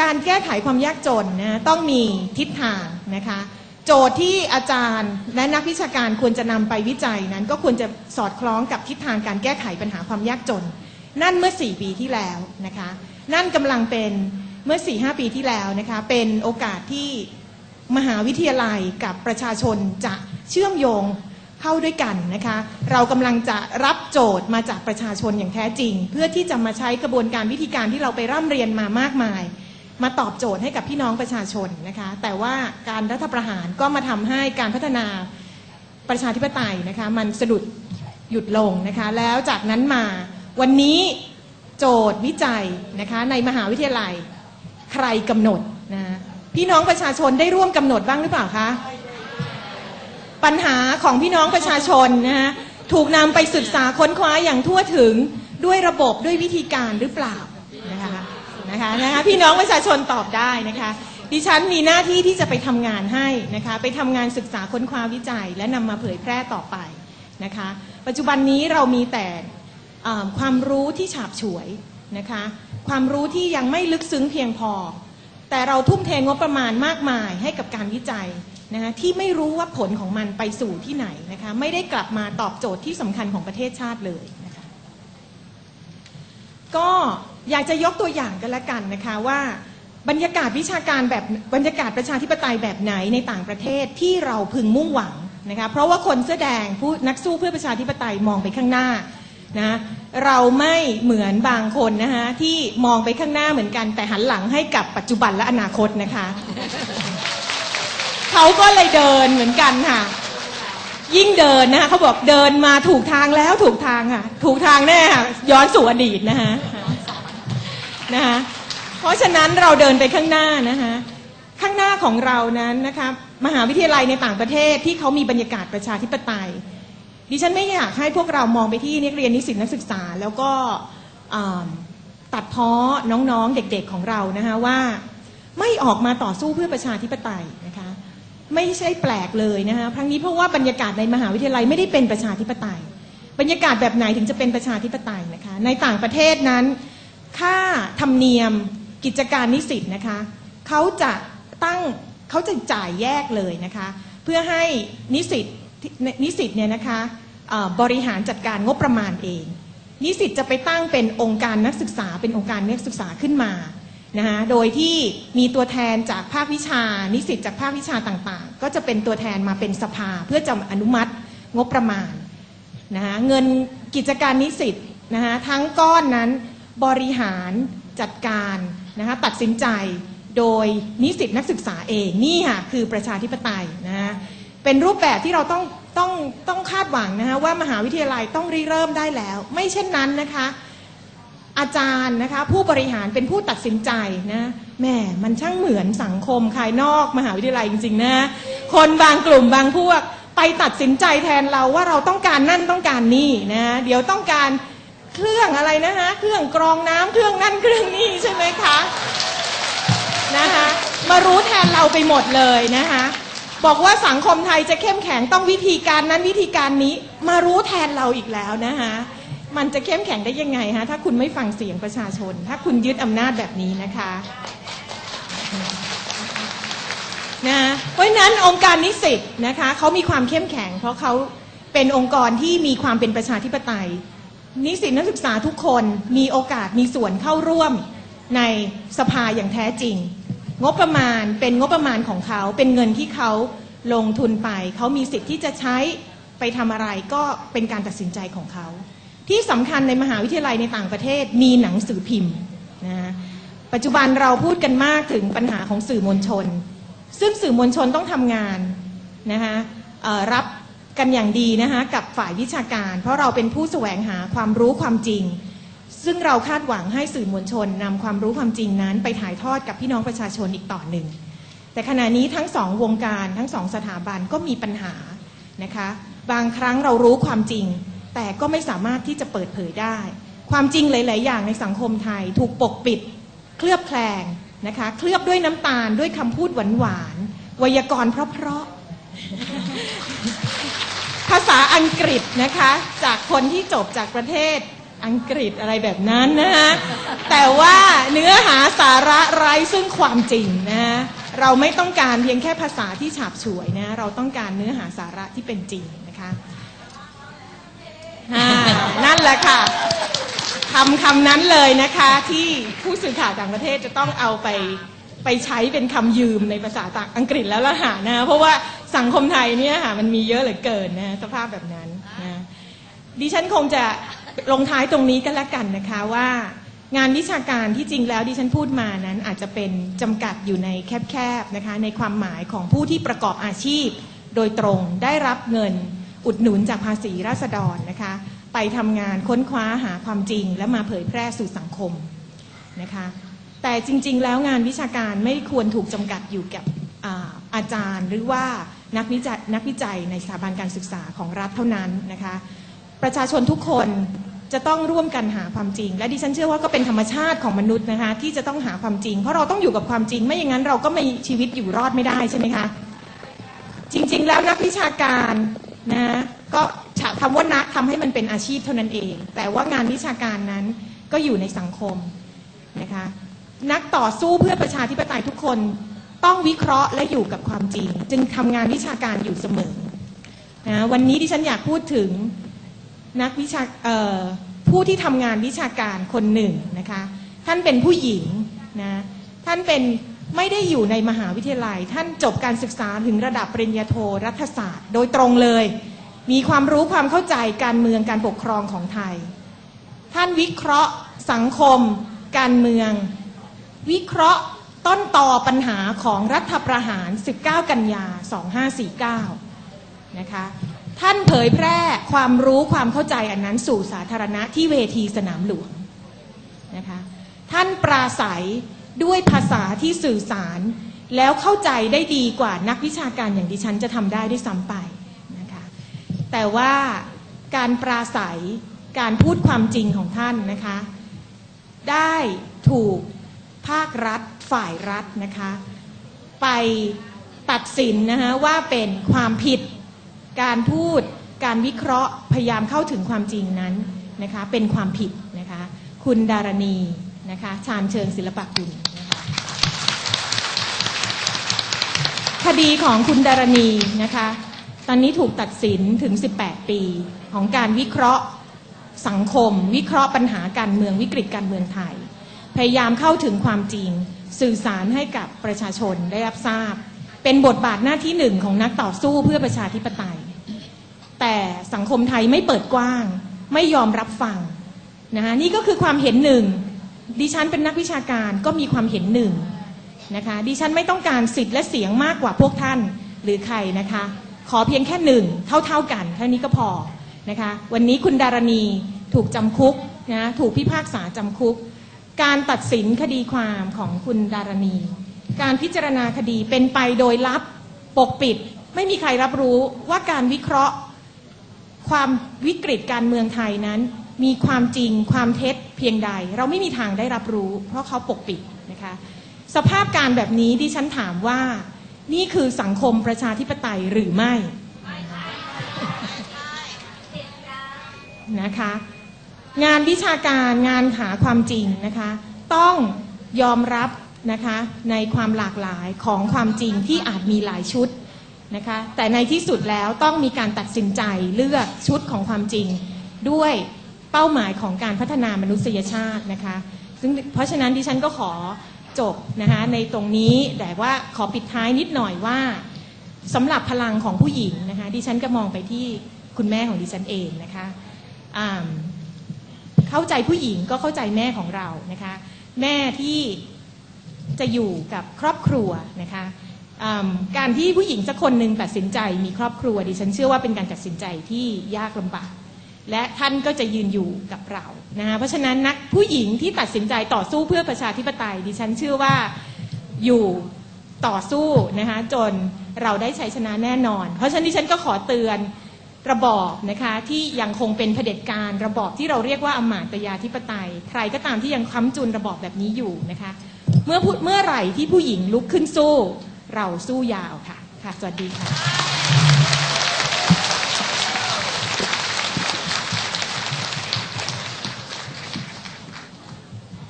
การแก้ไขความยากจนนะต้องมีทิศทางนะคะโจทย์ที่อาจารย์และนักวิชาการควรจะนำไปวิจัยนั้น ก็ควรจะสอดคล้องกับทิศทางการแก้ไขปัญหาความยากจน นั่นเมื่อ 4 ปีที่แล้วนะคะนั่นกำลังเป็นเมื่อ 4-5 ปีที่แล้วนะคะเป็นโอกาสที่มหาวิทยาลัยกับประชาชนจะเชื่อมโยงเข้าด้วยกันนะคะเรากำลังจะรับโจทย์มาจากประชาชนอย่างแท้จริง เพื่อที่จะมาใช้กระบวนการวิธีการที่เราไปร่ำเรียนมามากมาย มาตอบโจทย์ให้กับพี่น้องประชาชนนะคะแต่ว่าการรัฐประหารก็มาทำให้การพัฒนาประชาธิปไตยนะคะมันสะดุดหยุดลงนะคะแล้วจากนั้นมาวันนี้โจทย์วิจัยนะคะในมหาวิทยาลัยใครกำหนดนะพี่น้องประชาชนได้ร่วมกำหนดบ้างหรือเปล่าคะปัญหาของพี่น้องประชาชนนะฮะถูกนำไปศึกษาค้นคว้าอย่างทั่วถึงด้วยระบบด้วยวิธีการหรือเปล่านะคะ นะคะนะคะพี่น้องประชาชนตอบได้นะคะ ดิฉันมีหน้าที่ที่จะไปทำงานให้นะคะไปทำงานศึกษาค้นคว้าวิจัย และนำมาเผยแพร่ต่อไปนะคะ ปัจจุบันนี้เรามีแต่ความรู้ที่ฉาบฉวยนะคะความรู้ที่ยังไม่ลึกซึ้งเพียงพอ แต่เราทุ่มเทงบประมาณมากมายให้กับการวิจัยนะคะที่ไม่รู้ว่าผลของมันไปสู่ที่ไหนนะคะไม่ได้กลับมาตอบโจทย์ที่สำคัญของประเทศชาติเลยนะคะก็ อยากจะยกตัวอย่างกันละกันนะคะว่าบรรยากาศวิชาการแบบบรรยากาศประชาธิปไตยแบบไหนในต่างประเทศที่เราพึงมุ่งหวังนะคะเพราะว่าคนเสื้อแดงผู้นักสู้เพื่อประชาธิปไตยมองไปข้างหน้านะเราไม่เหมือนบางคนนะคะที่มองไปข้างหน้าเหมือนกัน แต่หันหลังให้กับปัจจุบันและอนาคตนะคะเขาก็เลยเดินเหมือนกันค่ะ ยิ่งเดินนะคะเขาบอกเดินมาถูกทางแล้วถูกทางค่ะ ถูกทางแน่ค่ะย้อนสู่อดีตนะคะ นะคะเพราะฉะนั้นเราเดินไปข้างหน้านะคะข้างหน้าของเรานั้นนะคะมหาวิทยาลัยในต่างประเทศที่เขามีบรรยากาศประชาธิปไตย ดิฉันไม่อยากให้พวกเรามองไปที่นักเรียนนิสิตนักศึกษา แล้วก็ตัดพ้อน้องๆเด็กๆของเรานะคะว่าไม่ออกมาต่อสู้เพื่อประชาธิปไตยนะคะไม่ใช่แปลกเลยนะคะครั้งนี้เพราะว่าบรรยากาศในมหาวิทยาลัยไม่ได้เป็นประชาธิปไตย บรรยากาศแบบไหนถึงจะเป็นประชาธิปไตยนะคะในต่างประเทศนั้น ค่าธรรมเนียมกิจการนิสิตนะคะเขาจะตั้งเขาจะจ่ายแยกเลยนะคะเพื่อให้นิสิตนิสิตเนี่ยนะคะบริหารจัดการงบประมาณเอง นิสิตจะไปตั้งเป็นองค์การนักศึกษาเป็นองค์การนักศึกษาขึ้นมานะคะโดยที่มีตัวแทนจากภาควิชา นิสิตจากภาควิชาต่างๆ ก็จะเป็นตัวแทนมาเป็นสภาเพื่อจะอนุมัติงบประมาณนะคะเงินกิจการนิสิตนะคะทั้งก้อนนั้น บริหารจัดการนะคะตัดสินใจโดยนิสิตนักศึกษาเองนี่ค่ะคือประชาธิปไตยนะะเป็นรูปแบบที่เราต้องต้องต้องคาดหวังนะคะว่ามหาวิทยาลัยต้องริเริ่มได้แล้ว ไม่เช่นนั้นนะคะอาจารย์นะคะผู้บริหารเป็นผู้ตัดสินใจนะแหม่มันช่างเหมือนสังคมภายนอกมหาวิทยาลัยจริงๆนะคนบางกลุ่มบางพวกไปตัดสินใจแทนเราว่าเราต้องการนั่นต้องการนี่นะเดี๋ยวต้องการ เครื่องอะไรนะคะเครื่องกรองน้ำเครื่องนั่นเครื่องนี่ใช่ไหมคะนะคะมารู้แทนเราไปหมดเลยนะคะบอกว่าสังคมไทยจะเข้มแข็งต้องวิธีการนั้นวิธีการนี้มารู้แทนเราอีกแล้วนะคะมันจะเข้มแข็งได้ยังไงฮะถ้าคุณไม่ฟังเสียงประชาชน ถ้าคุณยึดอำนาจแบบนี้นะคะนะเพราะนั้นองค์การนิสิตนะคะเขามีความเข้มแข็ง เพราะเขาเป็นองค์กรที่มีความเป็นประชาธิปไตย นิสิตนักศึกษาทุกคนมีโอกาสมีส่วนเข้าร่วมในสภาอย่างแท้จริง งบประมาณเป็นงบประมาณของเขาเป็นเงินที่เขาลงทุนไป เขามีสิทธิ์ที่จะใช้ไปทำอะไรก็เป็นการตัดสินใจของเขา ที่สำคัญในมหาวิทยาลัยในต่างประเทศมีหนังสือพิมพ์นะปัจจุบันเราพูดกันมากถึงปัญหาของสื่อมวลชน ซึ่งสื่อมวลชนต้องทำงานนะคะรับ กันอย่างดีนะคะกับฝ่ายวิชาการ เพราะเราเป็นผู้แสวงหาความรู้ความจริง ซึ่งเราคาดหวังให้สื่อมวลชนนำความรู้ความจริงนั้น ไปถ่ายทอดกับพี่น้องประชาชนอีกต่อหนึ่ง แต่ขณะนี้ทั้งสองวงการทั้งสองสถาบันก็มีปัญหานะคะบางครั้งเรารู้ความจริง แต่ก็ไม่สามารถที่จะเปิดเผยได้ ความจริงหลาย ๆ อย่างในสังคมไทยถูกปกปิด เคลือบแคลงนะคะเคลือบด้วยน้ำตาลด้วยคำพูดหวานๆไวยากรณ์เพราะๆ ภาษาอังกฤษนะคะ จากคนที่จบจากประเทศอังกฤษอะไรแบบนั้นนะคะแต่ว่าเนื้อหาสาระไร้ซึ่งความจริงนะฮะเราไม่ต้องการเพียงแค่ภาษาที่ฉาบฉวยนะเราต้องการเนื้อหาสาระที่เป็นจริงนะคะนั่นแหละค่ะคำคำนั้นเลยนะคะที่ผู้สื่อข่าวต่างประเทศจะต้องเอาไป ไปใช้เป็นคำยืมในภาษาต่างอังกฤษแล้วละหานะเพราะว่าสังคมไทยเนี่ยค่ะมันมีเยอะเหลือเกินนะสภาพแบบนั้นนะดิฉันคงจะลงท้ายตรงนี้กันละกันนะคะว่างานวิชาการที่จริงแล้วดิฉันพูดมานั้นอาจจะเป็นจำกัดอยู่ในแคบๆนะคะในความหมายของผู้ที่ประกอบอาชีพ โดยตรงได้รับเงินอุดหนุนจากภาษีราษฎรนะคะไปทำงานค้นคว้าหาความจริง และมาเผยแพร่สู่สังคมนะคะ แต่จริง ๆ แล้วงานวิชาการไม่ควรถูกจำกัดอยู่กับอาอาจารย์ หรือว่านักวิจัยนักวิจัยในสถาบันการศึกษาของรัฐเท่านั้นนะคะ ประชาชนทุกคนจะต้องร่วมกันหาความจริง และดิฉันเชื่อว่าก็เป็นธรรมชาติของมนุษย์นะคะ ที่จะต้องหาความจริง เพราะเราต้องอยู่กับความจริง ไม่อย่างนั้นเราก็ไม่ชีวิตอยู่รอดไม่ได้ใช่ไหมคะจริง ๆ แล้วนักวิชาการนะก็คำว่านักทำให้มันเป็นอาชีพเท่านั้นเอง แต่ว่างานวิชาการนั้นก็อยู่ในสังคมนะคะ นักต่อสู้เพื่อประชาธิปไตยทุกคนต้องวิเคราะห์และอยู่กับความจริง จึงทำงานวิชาการอยู่เสมอนะวันนี้ดิฉันอยากพูดถึงนักวิชาผู้ที่ทำงานวิชาการคนหนึ่งนะคะท่านเป็นผู้หญิงนะท่านเป็นไม่ได้อยู่ในมหาวิทยาลัย ท่านจบการศึกษาถึงระดับปริญญาโทรัฐศาสตร์ โดยตรงเลย มีความรู้ความเข้าใจการเมืองการปกครองของไทย ท่านวิเคราะห์สังคม การเมือง วิเคราะห์ต้นต่อปัญหาของรัฐประหาร 19 กันยา 2549 นะคะ ท่านเผยแพร่ความรู้ความเข้าใจอันนั้นสู่สาธารณะที่เวทีสนามหลวงนะคะ ท่านปราศัยด้วยภาษาที่สื่อสาร แล้วเข้าใจได้ดีกว่านักวิชาการอย่างดิฉันจะทำได้ด้วยซ้ำไปนะคะ แต่ว่าการปราศัยการพูดความจริงของท่านนะคะ ได้ถูก ภาครัฐฝ่ายรัฐนะคะ ไปตัดสินนะคะว่าเป็นความผิดการพูดการวิเคราะห์พยายามเข้าถึงความจริงนั้นนะคะเป็นความผิดนะคะคุณดารณีนะคะชาญเชิงศิลปะกุลนะคะคดีของคุณดารณีนะคะตอนนี้ถูกตัดสินถึง 18 ปีของการวิเคราะห์สังคม วิเคราะห์ปัญหาการเมืองวิกฤตการเมืองไทย พยายามเข้าถึงความจริง สื่อสารให้กับประชาชนได้รับทราบ เป็นบทบาทหน้าที่หนึ่งของนักต่อสู้เพื่อประชาธิปไตย แต่สังคมไทยไม่เปิดกว้าง ไม่ยอมรับฟังนะคะนี่ก็คือความเห็นหนึ่งดิฉันเป็นนักวิชาการก็มีความเห็นหนึ่งนะคะดิฉันไม่ต้องการสิทธิ์และเสียงมากกว่าพวกท่านหรือใครนะคะ ขอเพียงแค่หนึ่งเท่าๆกันเท่านี้ก็พอนะคะวันนี้คุณดารณีถูกจำคุกนะถูกพิพากษาจำคุก การตัดสินคดีความของคุณดารณี การพิจารณาคดีเป็นไปโดยลับปกปิด ไม่มีใครรับรู้ว่าการวิเคราะห์ ความวิกฤตการเมืองไทยนั้น มีความจริงความเท็จเพียงใด เราไม่มีทางได้รับรู้ เพราะเขาปกปิดนะคะสภาพการแบบนี้ดิฉันถามว่า นี่คือสังคมประชาธิปไตยหรือไม่นะคะ งานวิชาการงานหาความจริงนะคะ ต้องยอมรับนะคะในความหลากหลายของความจริงที่อาจมีหลายชุดนะคะแต่ในที่สุดแล้วต้องมีการตัดสินใจเลือกชุดของความจริง ด้วยเป้าหมายของการพัฒนามนุษยชาตินะคะซึ่งเพราะฉะนั้นดิฉันก็ขอจบนะคะในตรงนี้แต่ว่าขอปิดท้ายนิดหน่อยว่าสำหรับพลังของผู้หญิงนะคะดิฉันก็มองไปที่คุณแม่ของดิฉันเองนะคะอ่า เข้าใจผู้หญิงก็เข้าใจแม่ของเรานะคะ แม่ที่จะอยู่กับครอบครัวนะคะการที่ผู้หญิงสักคนหนึ่งตัดสินใจมีครอบครัวดิฉันเชื่อว่าเป็นการตัดสินใจที่ยากลำบาก และท่านก็จะยืนอยู่กับเรานะคะเพราะฉะนั้นนักผู้หญิงที่ตัดสินใจต่อสู้เพื่อประชาธิปไตย ดิฉันเชื่อว่าอยู่ต่อสู้นะคะจนเราได้ชัยชนะแน่นอน เพราะฉะนั้นดิฉันก็ขอเตือน ระบอบนะคะที่ยังคงเป็นเผด็จการระบอบที่เราเรียกว่าอำมาตยาธิปไตย ใครก็ตามที่ยังค้ำจุนระบอบแบบนี้อยู่นะคะ เมื่อพูดเมื่อไหร่ที่ผู้หญิงลุกขึ้นสู้ เราสู้ยาวค่ะค่ะ สวัสดีค่ะ